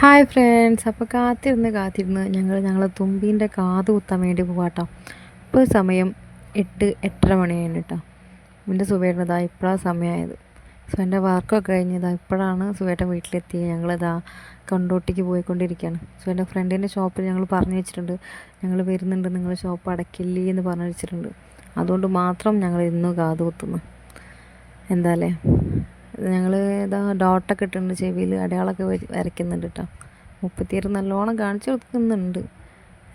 Hi friends അപ്പോൾ കാത്തിരുന്ന് കാത്തിരുന്ന് ഞങ്ങൾ ഞങ്ങൾ തുമ്പീന്റെ കാത് കുത്താൻ വേണ്ടി പോവാട്ടോ. ഇപ്പോൾ സമയം എട്ട് എട്ടര മണിയാണ് കേട്ടോ എന്റെ സുബേട്ടനതാ ഇപ്പോഴാണ് സമയമായത് സോ എന്റെ വർക്കൊക്കെ കഴിഞ്ഞതാ ഇപ്പോഴാണ് സുബേട്ടൻ വീട്ടിലെത്തി ഞങ്ങളിതാ കണ്ടോട്ടിക്ക് പോയിക്കൊണ്ടിരിക്കുകയാണ് സോ എന്റെ ഫ്രണ്ടിന്റെ ഷോപ്പിൽ ഞങ്ങൾ പറഞ്ഞു വെച്ചിട്ടുണ്ട്. ഞങ്ങൾ വരുന്നുണ്ട്. നിങ്ങൾ ഷോപ്പ് അടയ്ക്കില്ലേ എന്ന് പറഞ്ഞു വെച്ചിട്ടുണ്ട്. അതുകൊണ്ട് മാത്രം ഞങ്ങൾ ഇന്ന് കാത് കുത്തുന്നു. എന്താല്ലേ ഞങ്ങൾ ഇതാ ഡോട്ടൊക്കെ ഇട്ടിട്ടുണ്ട് ചെവിയിൽ അടയാളമൊക്കെ വരയ്ക്കുന്നുണ്ട് കേട്ടോ മുപ്പത്തിയേറ് നല്ലോണം കാണിച്ചു കൊടുക്കുന്നുണ്ട്.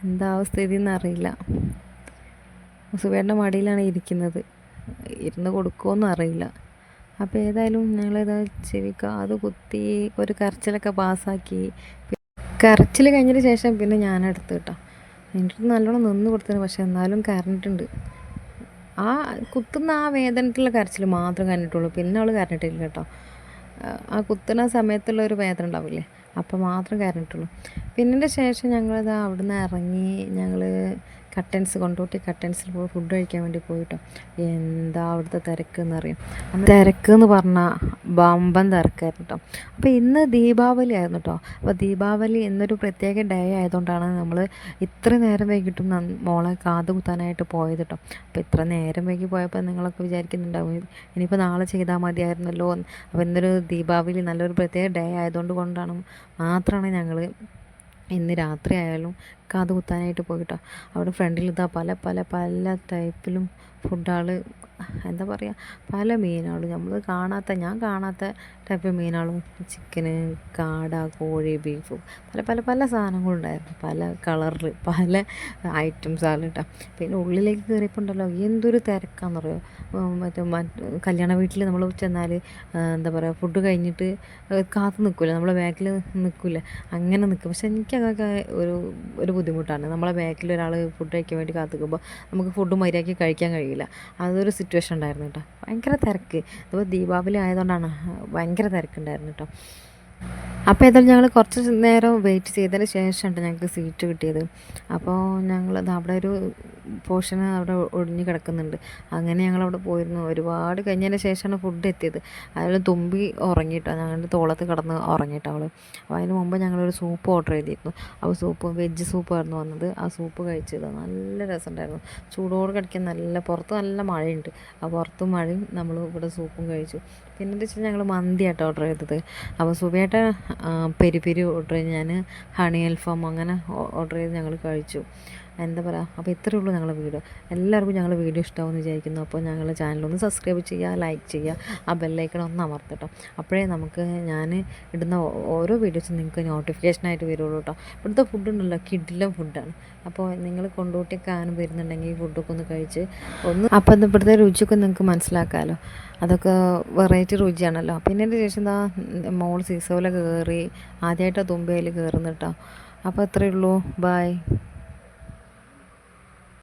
എന്താ സ്ഥിതി എന്നറിയില്ല സുബേന്റെ മടിയിലാണ് ഇരിക്കുന്നത്. ഇരുന്ന് കൊടുക്കുമോന്നും അറിയില്ല. അപ്പോൾ ഏതായാലും ഞങ്ങളിതാ ചെവി കാത് കുത്തി ഒരു കരച്ചിലൊക്കെ പാസ്സാക്കി. കരച്ചിൽ കഴിഞ്ഞതിന് ശേഷം പിന്നെ ഞാൻ എടുത്തു കേട്ടോ എന്നിട്ട് നല്ലോണം നിന്ന് കൊടുത്തത് പക്ഷേ എന്നാലും കരഞ്ഞിട്ടുണ്ട്. ആ കുത്തുന്ന ആ വേദനത്തിലുള്ള കരച്ചിൽ മാത്രം കരഞ്ഞിട്ടുള്ളൂ. പിന്നെ അവൾ കരഞ്ഞിട്ടില്ല കേട്ടോ. ആ കുത്തുന്ന സമയത്തുള്ള ഒരു വേദന ഉണ്ടാവില്ലേ? അപ്പോൾ മാത്രം കരഞ്ഞിട്ടുള്ളൂ. പിന്നീട് ശേഷം ഞങ്ങളിത് അവിടുന്ന് ഇറങ്ങി ഞങ്ങൾ കട്ടൻസ് കൊണ്ടോട്ടി കട്ടൻസിൽ പോയി ഫുഡ് കഴിക്കാൻ വേണ്ടി പോയിട്ടോ. എന്താ അവിടുത്തെ തിരക്ക് എന്നറിയാം. തിരക്ക് എന്ന് പറഞ്ഞാൽ ബമ്പൻ തിരക്കായിരുന്നു കേട്ടോ അപ്പോൾ ഇന്ന് ദീപാവലി ആയിരുന്നു കേട്ടോ അപ്പോൾ ദീപാവലി എന്നൊരു പ്രത്യേക ഡേ ആയതുകൊണ്ടാണ് നമ്മൾ ഇത്ര നേരം വൈകിട്ടും മോളെ കാത് കുത്താനായിട്ട് പോയത് കേട്ടോ അപ്പോൾ ഇത്ര നേരം വൈകി പോയപ്പോൾ നിങ്ങളൊക്കെ വിചാരിക്കുന്നുണ്ടാവും. ഇനിയിപ്പോൾ നാളെ ചെയ്താൽ മതിയായിരുന്നല്ലോ അപ്പോൾ ഇന്നൊരു ദീപാവലി നല്ലൊരു പ്രത്യേക ഡേ ആയതുകൊണ്ട് കൊണ്ടാണ് മാത്രമാണ് ഞങ്ങൾ ഇന്ന് രാത്രി ആയാലും കാത് കുത്താനായിട്ട് പോയിട്ടോ. അവിടെ ഫ്രണ്ടിൽ ഇതാ പല പല പല ടൈപ്പിലും ഫുഡുകൾ എന്താ പറയുക പല മീനുകളും. നമ്മൾ കാണാത്ത ഞാൻ കാണാത്ത ടൈപ്പ് മീനുകളും. ചിക്കന് കാട കോഴി ബീഫ് പല പല പല സാധനങ്ങളുണ്ടായിരുന്നു പല കളറിൽ പല ഐറ്റംസ് ആണ് കേട്ടോ. പിന്നെ ഉള്ളിലേക്ക് കയറിയപ്പോൾ ഉണ്ടല്ലോ എന്തൊരു തിരക്കാന്ന് പറയുമോ മറ്റേ കല്യാണ വീട്ടിൽ നമ്മൾ ചെന്നാൽ എന്താ പറയുക ഫുഡ് കഴിഞ്ഞിട്ട് കാത്തു നിൽക്കില്ല നമ്മളെ ബാക്കിൽ നിൽക്കില്ല അങ്ങനെ നിൽക്കും പക്ഷെ എനിക്കതൊക്കെ ഒരു ഒരു ബുദ്ധിമുട്ടാണ്. നമ്മളെ ബാക്കിൽ ഒരാൾ ഫുഡ് കഴിക്കാൻ വേണ്ടി കാത്തുക്കുമ്പോൾ നമുക്ക് ഫുഡ് മര്യാദയ്ക്ക് കഴിക്കാൻ കഴിയില്ല. അതൊരു സിറ്റുവേഷൻ ഉണ്ടായിരുന്നു കേട്ടോ ഭയങ്കര തിരക്ക്. ഇപ്പോൾ ദീപാവലി ആയതുകൊണ്ടാണ്. ഭയങ്കര തിരക്കുണ്ടായിരുന്നു കേട്ടോ അപ്പോൾ ഏതായാലും ഞങ്ങൾ കുറച്ച് നേരം വെയിറ്റ് ചെയ്തതിന് ശേഷമാണ് ഞങ്ങൾക്ക് സീറ്റ് കിട്ടിയത്. അപ്പോൾ ഞങ്ങൾ അവിടെ ഒരു പോർഷൻ അവിടെ ഒഴിഞ്ഞ് കിടക്കുന്നുണ്ട്. അങ്ങനെ ഞങ്ങൾ അവിടെ പോയിരുന്നു. ഒരുപാട് കഴിഞ്ഞതിന് ശേഷമാണ് ഫുഡ് എത്തിയത്. അതിൽ തുമ്പി ഉറങ്ങിയിട്ടോ? ഞങ്ങളുടെ തോളത്ത് കിടന്ന് ഉറങ്ങിയിട്ടോ അവൾ അപ്പോൾ അതിന് മുമ്പ് ഞങ്ങളൊരു സൂപ്പ് ഓർഡർ ചെയ്തിരുന്നു. ആ സൂപ്പ് വെജ് സൂപ്പായിരുന്നു വന്നത്. ആ സൂപ്പ് കഴിച്ചത് നല്ല രസമുണ്ടായിരുന്നു. ചൂടോട് കടിക്കാൻ നല്ല പുറത്ത് നല്ല മഴയുണ്ട്. ആ പുറത്ത് മഴയും നമ്മൾ ഇവിടെ സൂപ്പും കഴിച്ചു. പിന്നെ എന്താ വെച്ചാൽ ഞങ്ങൾ മന്തിയാട്ടോ ഓർഡർ ചെയ്തത്. അപ്പോൾ സുബിയേട്ട പെരി പെരി ഓർഡർ ചെയ്ത് ഞാൻ ഹണി അൽഫാം അങ്ങനെ ഓർഡർ ചെയ്ത് ഞങ്ങൾ കഴിച്ചു. എന്താ പറയുക അപ്പോൾ ഇത്രയേ ഉള്ളൂ ഞങ്ങളുടെ വീഡിയോ. എല്ലാവർക്കും ഞങ്ങളുടെ വീഡിയോ ഇഷ്ടമാവുമെന്ന് വിചാരിക്കുന്നു. അപ്പോൾ ഞങ്ങളുടെ ചാനലൊന്ന് സബ്സ്ക്രൈബ് ചെയ്യുക ലൈക്ക് ചെയ്യുക ആ ബെല്ലൈക്കൺ ഒന്ന് അമർത്തട്ടോ. അപ്പോഴേ നമുക്ക് ഞാൻ ഇടുന്ന ഓരോ വീഡിയോസും നിങ്ങൾക്ക് നോട്ടിഫിക്കേഷനായിട്ട് വരുള്ളൂ കേട്ടോ ഇവിടുത്തെ ഫുഡ് ഉണ്ടല്ലോ കിഡിലും ഫുഡാണ് അപ്പോൾ നിങ്ങൾ കൊണ്ടോട്ടിക്കാനും വരുന്നുണ്ടെങ്കിൽ ഈ ഫുഡൊക്കെ ഒന്ന് കഴിച്ച് ഒന്ന് അപ്പോൾ ഇവിടുത്തെ രുചിയൊക്കെ നിങ്ങൾക്ക് മനസ്സിലാക്കാമല്ലോ അതൊക്കെ വെറൈറ്റി രുചിയാണല്ലോ. പിന്നെ എന്റെ ശേഷം എന്താ മോൾ സീസോല കയറി ആദ്യമായിട്ടാണ് തുമ്പയിൽ കയറുന്നത് കേട്ടോ അപ്പോൾ അത്രയേ ഉള്ളൂ. ബായ്